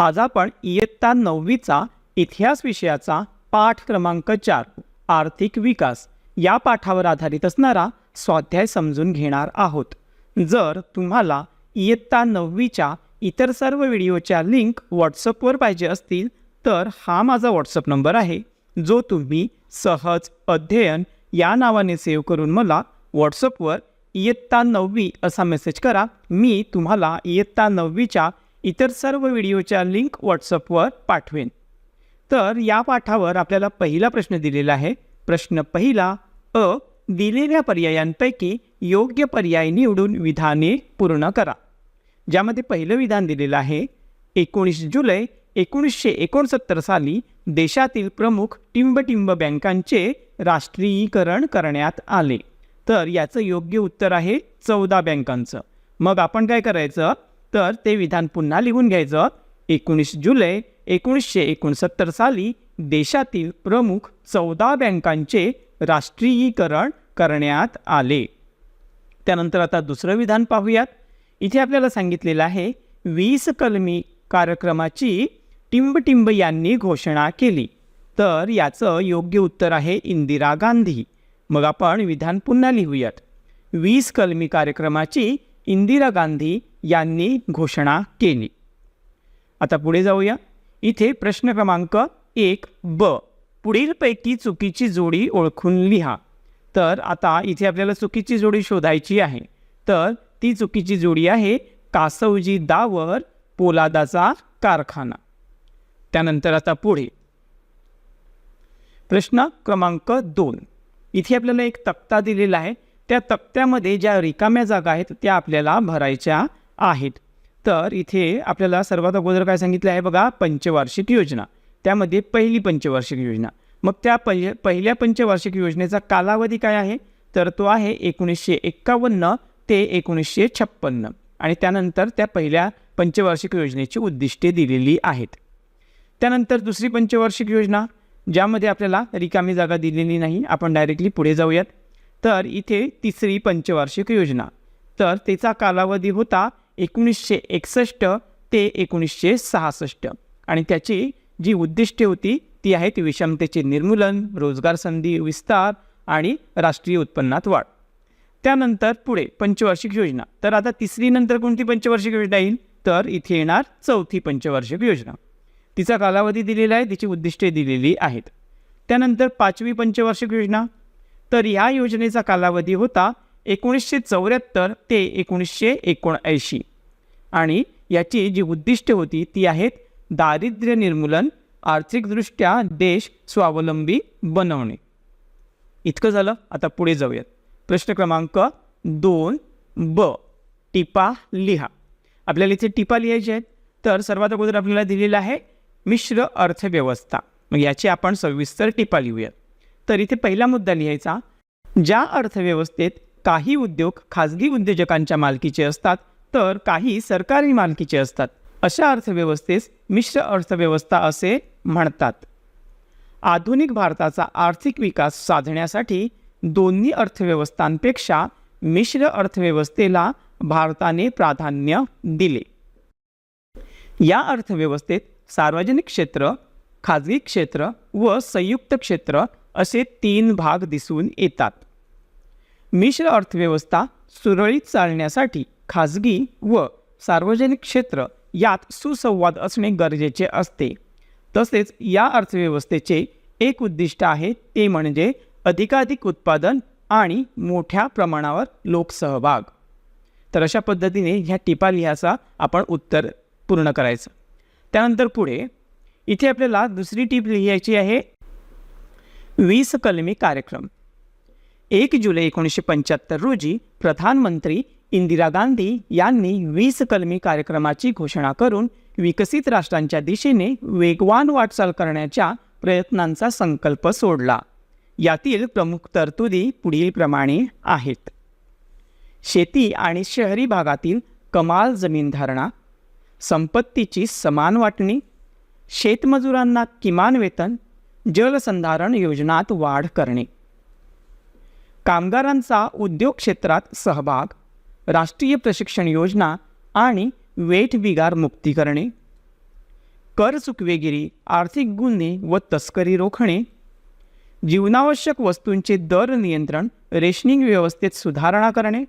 आज आपण इयत्ता नववीचा इतिहास विषयाचा पाठ क्रमांक चार आर्थिक विकास या पाठावर आधारित असणारा स्वाध्याय समजून घेणार आहोत. जर तुम्हाला इयत्ता नववीच्या इतर सर्व व्हिडिओच्या लिंक व्हॉट्सअपवर पाहिजे असतील तर हा माझा व्हॉट्सअप नंबर आहे जो तुम्ही सहज अध्ययन या नावाने सेव्ह करून मला व्हॉट्सअपवर इयत्ता नववी असा मेसेज करा. मी तुम्हाला इयत्ता नववीच्या इतर सर्व व्हिडिओच्या लिंक व्हॉट्सअपवर पाठवेन. तर या पाठावर आपल्याला पहिला प्रश्न दिलेला आहे. प्रश्न पहिला अ दिलेल्या पर्यायांपैकी योग्य पर्याय निवडून विधाने पूर्ण करा. ज्यामध्ये पहिलं विधान दिलेलं आहे एकोणीस जुलै एकोणीसशे एकोणसत्तर साली देशातील प्रमुख टिंबटिंब बँकांचे राष्ट्रीयीकरण करण्यात आले. तर याचं योग्य उत्तर आहे चौदा बँकांचं. मग आपण काय करायचं? तर ते विधान पुन्हा लिहून घ्यायचं. एकोणीस जुलै एकोणीसशे एकोणसत्तर साली देशातील प्रमुख चौदा बँकांचे राष्ट्रीयीकरण करण्यात आले. त्यानंतर आता दुसरं विधान पाहूयात. इथे आपल्याला सांगितलेलं आहे वीस कलमी कार्यक्रमाची टिंबटिंब यांनी घोषणा केली. तर याचं योग्य उत्तर आहे इंदिरा गांधी. मग आपण विधान पुन्हा लिहूयात. वीस कलमी कार्यक्रमाची इंदिरा गांधी यांनी घोषणा केली. आता पुढे जाऊया. इथे प्रश्न क्रमांक एक ब. पुढीलपैकी चुकीची जोडी ओळखून लिहा. तर आता इथे आपल्याला चुकीची जोडी शोधायची आहे. तर ती चुकीची जोडी आहे कासवजी दावर पोलादाचा कारखाना. त्यानंतर आता पुढे. प्रश्न क्रमांक दोन. इथे आपल्याला एक तक्ता दिलेला आहे. त्या तक्त्यामध्ये ज्या रिकाम्या जागा आहेत त्या आपल्याला भरायच्या आहेत. तर इथे आपल्याला सर्वात अगोदर काय सांगितलं आहे बघा पंचवार्षिक योजना. त्यामध्ये पहिली पंचवार्षिक योजना. मग त्या पहि पहिल्या पंचवार्षिक योजनेचा कालावधी काय आहे? तर तो आहे एकोणीसशे एक्कावन्न ते एकोणीसशे छप्पन्न. आणि त्यानंतर त्या पहिल्या पंचवार्षिक योजनेची उद्दिष्टे दिलेली आहेत. त्यानंतर दुसरी पंचवार्षिक योजना ज्यामध्ये आपल्याला रिकामी जागा दिलेली नाही आपण डायरेक्टली पुढे जाऊयात. तर इथे तिसरी पंचवार्षिक योजना. तर त्याचा कालावधी होता एकोणीसशे एकसष्ट ते एकोणीसशे सहासष्ट. आणि त्याची जी उद्दिष्टे होती ती आहेत विषमतेचे निर्मूलन रोजगार संधी विस्तार आणि राष्ट्रीय उत्पन्नात वाढ. त्यानंतर पुढे पंचवार्षिक योजना. तर आता तिसरी नंतर कोणती पंचवार्षिक योजना येईल? तर इथे येणार चौथी पंचवार्षिक योजना. तिचा कालावधी दिलेला आहे तिची उद्दिष्टे दिलेली आहेत. त्यानंतर पाचवी पंचवार्षिक योजना. तर या योजनेचा कालावधी होता एकोणीसशे चौऱ्याहत्तर ते एकोणीसशे एकोणऐंशी. आणि याची जी उद्दिष्टे होती ती आहेत दारिद्र्य निर्मूलन आर्थिकदृष्ट्या देश स्वावलंबी बनवणे. इतकं झालं आता पुढे जाऊयात. प्रश्न क्रमांक दोन ब. टिपा लिहा. आपल्याला इथे टिपा लिहायचे आहेत. तर सर्वात अगोदर आपल्याला दिलेलं आहे मिश्र अर्थव्यवस्था. मग याची आपण सविस्तर टिपा लिहूयात. तर इथे पहिला मुद्दा लिहायचा ज्या अर्थव्यवस्थेत काही उद्योग खाजगी उद्योजकांच्या मालकीचे असतात तर काही सरकारी मालकीचे असतात. अशा अर्थव्यवस्थेस मिश्र अर्थव्यवस्था असे म्हणतात. आधुनिक भारताचा आर्थिक विकास साधण्यासाठी दोन्ही अर्थव्यवस्थांपेक्षा मिश्र अर्थव्यवस्थेला भारताने प्राधान्य दिले. या अर्थव्यवस्थेत सार्वजनिक क्षेत्र खाजगी क्षेत्र व संयुक्त क्षेत्र असे तीन भाग दिसून येतात. मिश्र अर्थव्यवस्था सुरळीत चालण्यासाठी खाजगी व सार्वजनिक क्षेत्र यात सुसंवाद असणे गरजेचे असते. तसेच या अर्थव्यवस्थेचे एक उद्दिष्ट आहे ते म्हणजे अधिकाधिक उत्पादन आणि मोठ्या प्रमाणावर लोकसहभाग. तर अशा पद्धतीने ह्या टिपा लिहायचा आपण उत्तर पूर्ण करायचं. त्यानंतर पुढे इथे आपल्याला दुसरी टीप लिहायची आहे वीस कलमी कार्यक्रम. एक जुलै एकोणीसशे पंच्याहत्तर रोजी प्रधानमंत्री इंदिरा गांधी यांनी वीस कलमी कार्यक्रमाची घोषणा करून विकसित राष्ट्रांच्या दिशेने वेगवान वाटचाल करण्याच्या प्रयत्नांचा संकल्प सोडला. यातील प्रमुख तरतुदी पुढीलप्रमाणे आहेत. शेती आणि शहरी भागातील कमाल जमीन धारणा संपत्तीची समान वाटणी शेतमजुरांना किमान वेतन जलसंधारण योजनात वाढ करणे. कामगारांचा उद्योग क्षेत्रात सहभाग राष्ट्रीय प्रशिक्षण योजना आणि वेठबिगार मुक्ती करणे कर चुकवेगिरी आर्थिक गुन्हे व तस्करी रोखणे जीवनावश्यक वस्तूंचे दर नियंत्रण रेशनिंग व्यवस्थेत सुधारणा करणे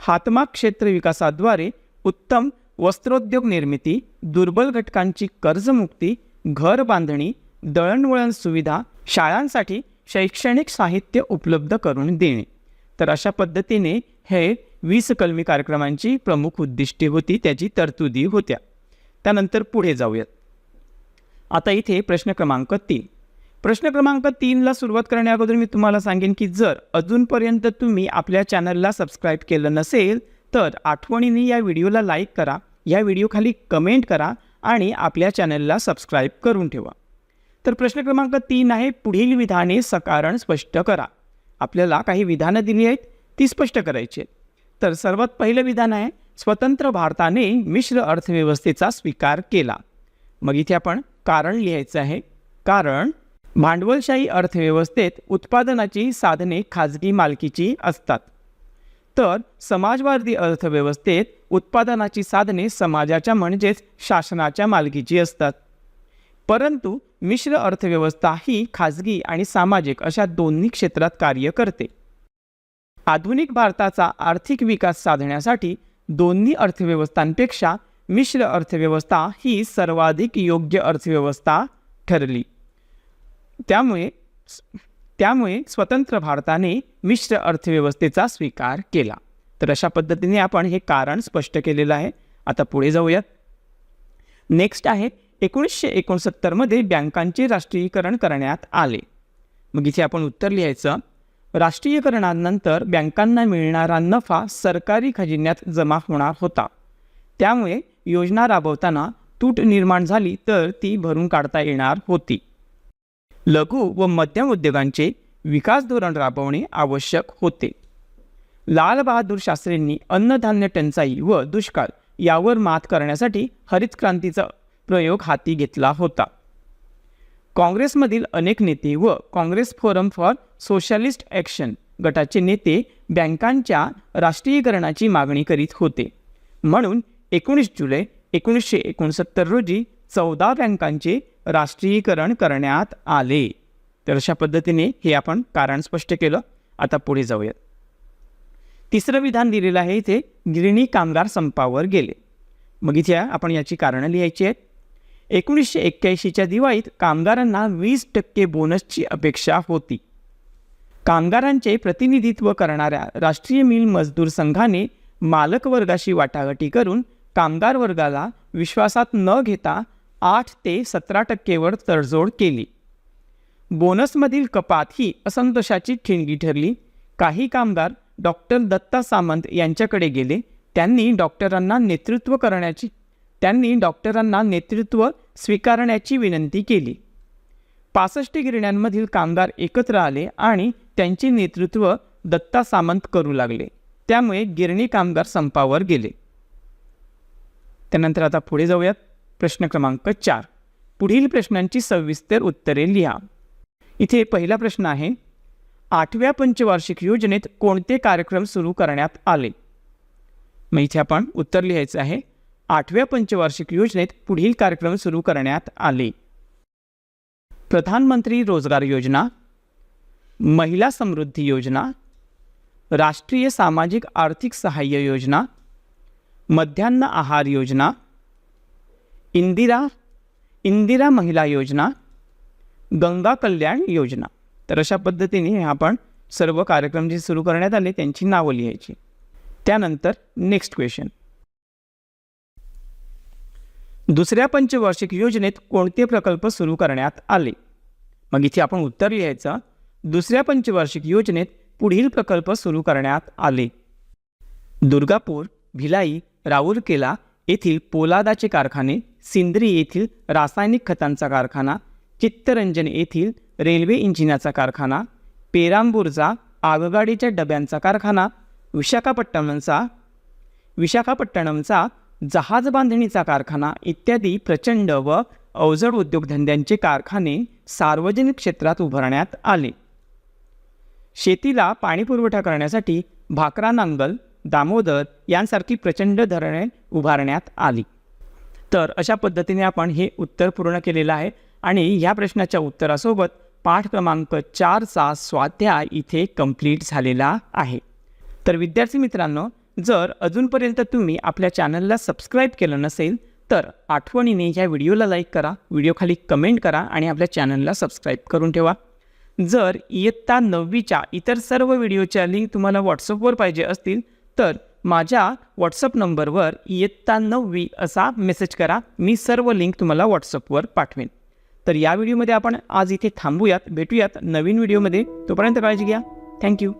हातमाग क्षेत्र विकासाद्वारे उत्तम वस्त्रोद्योग निर्मिती दुर्बल घटकांची कर्जमुक्ती घर बांधणी दळणवळण सुविधा शाळांसाठी शैक्षणिक साहित्य उपलब्ध करून देणे. तर अशा पद्धतीने हे वीस कलमी कार्यक्रमांची प्रमुख उद्दिष्टे होती त्याची तरतुदी होत्या. त्यानंतर पुढे जाऊयात. आता इथे प्रश्न क्रमांक तीन. प्रश्न क्रमांक तीनला सुरुवात करण्याअगोदर मी तुम्हाला सांगेन की जर अजूनपर्यंत तुम्ही आपल्या चॅनलला सबस्क्राईब केलं नसेल तर आठवणीने या व्हिडिओला लाईक करा या व्हिडिओखाली कमेंट करा आणि आपल्या चॅनलला सबस्क्राईब करून ठेवा. तर प्रश्न क्रमांक तीन आहे पुढील विधाने सकारण स्पष्ट करा. आपल्याला काही विधानं दिली आहेत ती स्पष्ट करायची आहेत. तर सर्वात पहिलं विधान आहे स्वतंत्र भारताने मिश्र अर्थव्यवस्थेचा स्वीकार केला. मग इथे आपण कारण लिहायचं आहे. कारण भांडवलशाही अर्थव्यवस्थेत उत्पादनाची साधने खाजगी मालकीची असतात. तर समाजवादी अर्थव्यवस्थेत उत्पादनाची साधने समाजाच्या म्हणजेच शासनाच्या मालकीची असतात. परंतु मिश्र अर्थव्यवस्था ही खाजगी आणि सामाजिक अशा दोन्ही क्षेत्रात कार्य करते. आधुनिक भारताचा आर्थिक विकास साधण्यासाठी दोन्ही अर्थव्यवस्थांपेक्षा मिश्र अर्थव्यवस्था ही सर्वाधिक योग्य अर्थव्यवस्था ठरली. त्यामुळे त्यामुळे स्वतंत्र भारताने मिश्र अर्थव्यवस्थेचा स्वीकार केला. तर अशा पद्धतीने आपण हे कारण स्पष्ट केलेलं आहे. आता पुढे जाऊयात. नेक्स्ट आहे एकोणीसशे एकोणसत्तरमध्ये बँकांचे राष्ट्रीयकरण करण्यात आले. मग इथे आपण उत्तर लिहायचं. राष्ट्रीयकरणानंतर बँकांना मिळणारा नफा सरकारी खजिन्यात जमा होणार होता. त्यामुळे योजना राबवताना तूट निर्माण झाली तर ती भरून काढता येणार होती. लघु व मध्यम उद्योगांचे विकास धोरण राबवणे आवश्यक होते. लालबहादूर शास्त्रींनी अन्नधान्य टंचाई व दुष्काळ यावर मात करण्यासाठी हरित क्रांतीचा प्रयोग हाती घेतला होता. काँग्रेसमधील अनेक नेते व Congress forum for socialist action गटाचे नेते बँकांच्या राष्ट्रीयकरणाची मागणी करीत होते. म्हणून एकोणीस जुलै एकोणीसशे एकोणसत्तर रोजी चौदा बँकांचे राष्ट्रीयकरण करण्यात आले. तर अशा पद्धतीने हे आपण कारण स्पष्ट केलं. आता पुढे जाऊयात. तिसरं विधान दिलेलं आहे इथे गिरणी कामगार संपावर गेले. मग इथे आपण याची कारणं लिहायची आहेत. एकोणीसशे एक्क्याऐंशीच्या दिवाळीत कामगारांना वीस टक्के बोनसची अपेक्षा होती. कामगारांचे प्रतिनिधित्व करणाऱ्या राष्ट्रीय मिल मजदूर संघाने मालक वर्गाशी वाटाघाटी करून कामगार वर्गाला विश्वासात न घेता आठ ते सतरा टक्केवर तडजोड केली. बोनसमधील कपात ही असंतोषाची ठिणगी ठरली. काही कामगार डॉक्टर दत्ता सामंत यांच्याकडे गेले. त्यांनी डॉक्टरांना नेतृत्व करण्याची त्यांनी डॉक्टरांना नेतृत्व स्वीकारण्याची विनंती केली. पासष्ट गिरण्यांमधील कामगार एकत्र आले आणि त्यांचे नेतृत्व दत्ता सामंत करू लागले. त्यामुळे गिरणी कामगार संपावर गेले. त्यानंतर आता पुढे जाऊयात. प्रश्न क्रमांक चार. पुढील प्रश्नांची सविस्तर उत्तरे लिहा. इथे पहिला प्रश्न आहे आठव्या पंचवार्षिक योजनेत कोणते कार्यक्रम सुरू करण्यात आले? मग इथे आपण उत्तर लिहायचं आहे आठव्या पंचवार्षिक योजनेत पुढील कार्यक्रम सुरू करण्यात आले. प्रधानमंत्री रोजगार योजना महिला समृद्धी योजना राष्ट्रीय सामाजिक आर्थिक सहाय्य योजना मध्यान्ह आहार योजना इंदिरा इंदिरा महिला योजना गंगा कल्याण योजना. तर अशा पद्धतीने आपण सर्व कार्यक्रम जे सुरू करण्यात आले त्यांची नावं लिहायची. त्यानंतर नेक्स्ट क्वेश्चन दुसऱ्या पंचवार्षिक योजनेत कोणते प्रकल्प सुरू करण्यात आले? मग इथे आपण उत्तर लिहायचं. दुसऱ्या पंचवार्षिक योजनेत पुढील प्रकल्प सुरू करण्यात आले. दुर्गापूर भिलाई राऊरकेला येथील पोलादाचे कारखाने सिंद्री येथील रासायनिक खतांचा कारखाना चित्तरंजन येथील रेल्वे इंजिनाचा कारखाना पेरांबूरचा आगगाडीच्या डब्यांचा कारखाना विशाखापट्टणमचा विशाखापट्टणमचा जहाज बांधणीचा कारखाना इत्यादी प्रचंड व अवजड उद्योगधंद्यांचे कारखाने सार्वजनिक क्षेत्रात उभारण्यात आले. शेतीला पाणीपुरवठा करण्यासाठी भाकरा नांगल दामोदर यांसारखी प्रचंड धरणे उभारण्यात आली. तर अशा पद्धतीने आपण हे उत्तर पूर्ण केलेलं आहे आणि ह्या प्रश्नाच्या उत्तरासोबत पाठ क्रमांक चारचा स्वाध्याय इथे कंप्लीट झालेला आहे. तर विद्यार्थी मित्रांनो जर अजूनपर्यंत तुम्ही आपल्या चॅनलला सबस्क्राईब केलं नसेल तर आठवणीने ह्या व्हिडिओला लाईक करा व्हिडिओखाली कमेंट करा आणि आपल्या चॅनलला सबस्क्राईब करून ठेवा. जर इयत्ता नववीच्या इतर सर्व व्हिडिओच्या लिंक तुम्हाला व्हॉट्सअपवर पाहिजे असतील तर माझ्या व्हॉट्सअप नंबरवर इयत्ता नववी असा मेसेज करा मी सर्व लिंक तुम्हाला व्हॉट्सअपवर पाठवेन. तर या व्हिडिओमध्ये आपण आज इथे थांबूयात भेटूयात नवीन व्हिडिओमध्ये. तोपर्यंत काळजी घ्या. थँक्यू.